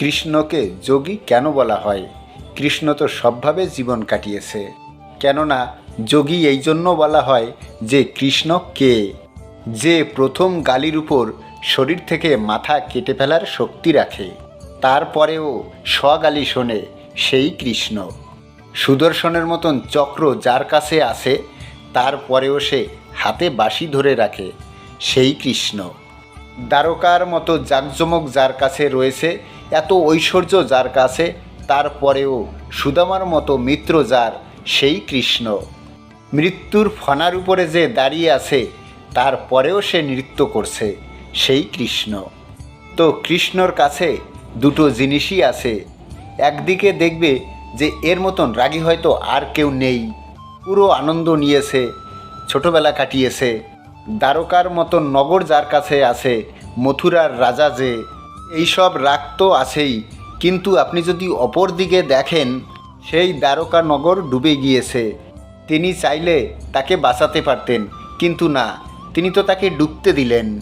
কৃষ্ণকে যোগী কেন বলা হয়? কৃষ্ণ তো সবভাবে জীবন কাটিয়েছে। কেননা যোগী এই জন্য বলা হয় যে কৃষ্ণ কে? যে প্রথম গালির উপর শরীর থেকে মাথা কেটে ফেলার শক্তি রাখে তারপরেও স্বগালি শোনে সেই কৃষ্ণ। সুদর্শনের মতন চক্র যার কাছে আসে তারপরেও সে হাতে বাঁশি ধরে রাখে সেই কৃষ্ণ। দ্বারকার মতো জাঁকজমক যার কাছে রয়েছে এত ঐশ্বর্য যার কাছে, তারপরেও সুদামার মতো মিত্র যার সেই কৃষ্ণ। মৃত্যুর ফনার উপরে যে দাঁড়িয়ে আছে, তারপরেও সে নৃত্য করছে সেই কৃষ্ণ। তো কৃষ্ণর কাছে দুটো জিনিসই আছে। একদিকে দেখবে যে এর মতন রাগী হয়তো আর কেউ নেই। পুরো আনন্দ নিয়েছে, ছোটবেলা কাটিয়েছে। দ্বারকার মতন নগর যার কাছে আছে, মথুরার রাজা যে এইসব রাগ তো আছেই, কিন্তু আপনি যদি অপর দিকে দেখেন, সেই দ্বারকা নগর ডুবে গিয়েছে। তিনি চাইলে তাকে বাঁচাতে পারতেন, কিন্তু না, তিনি তো তাকে ডুবতে দিলেন।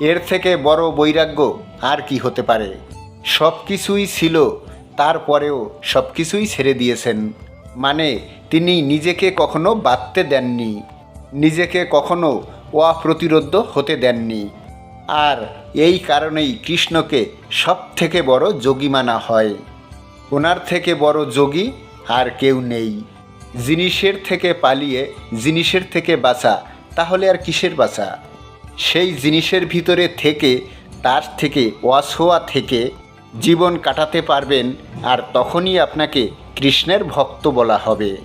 এর থেকে বড় বৈরাগ্য আর কি হতে পারে? সব কিছুই ছিল, তারপরেও সব কিছুই ছেড়ে দিয়েছেন। মানে তিনি নিজেকে কখনো বাঁধতে দেননি, নিজেকে কখনো অপ্রতিরোধ হতে দেননি। আর এই কারণেই কৃষ্ণকে সব থেকে বড় যোগী মানা হয়। ওনার থেকে বড় যোগী আর কেউ নেই। জিনিসের থেকে পালিয়ে জিনিসের থেকে বাঁচা, তাহলে আর কিসের বাঁচা? সেই জিনিসের ভিতরে থেকে, তার থেকে অছোয়া থেকে জীবন কাটাতে পারবেন আর তখনই আপনাকে কৃষ্ণের ভক্ত বলা হবে।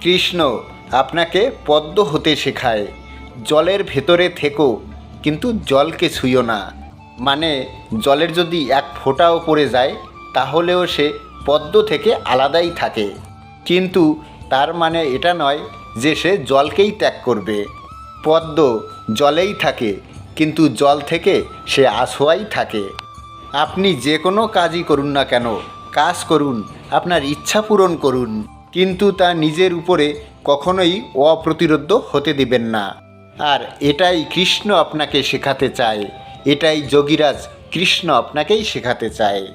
কৃষ্ণ আপনাকে পদ্ম হতে শেখায়। জলের ভেতরে থেকো কিন্তু জলকে ছুঁয়ো না। মানে জলের যদি এক ফোঁটাও পড়ে যায়, তাহলেও সে পদ্ম থেকে আলাদাই থাকে। কিন্তু তার মানে এটা নয় যে সে জলকেই ত্যাগ করবে। পদ্ম জলেই থাকে, কিন্তু জল থেকে সে আসোয়াই থাকে। আপনি যে কোনো কাজই করুন না কেন, কাজ করুন, আপনার ইচ্ছা পূরণ করুন। কিন্তু তা নিজের উপরে কখনোই অপ্রতিরোধ হতে দিবেন না। আর এটাই কৃষ্ণ আপনাকে শেখাতে চায়। এটাই যোগীরাজ কৃষ্ণ আপনাকেই শেখাতে চায়।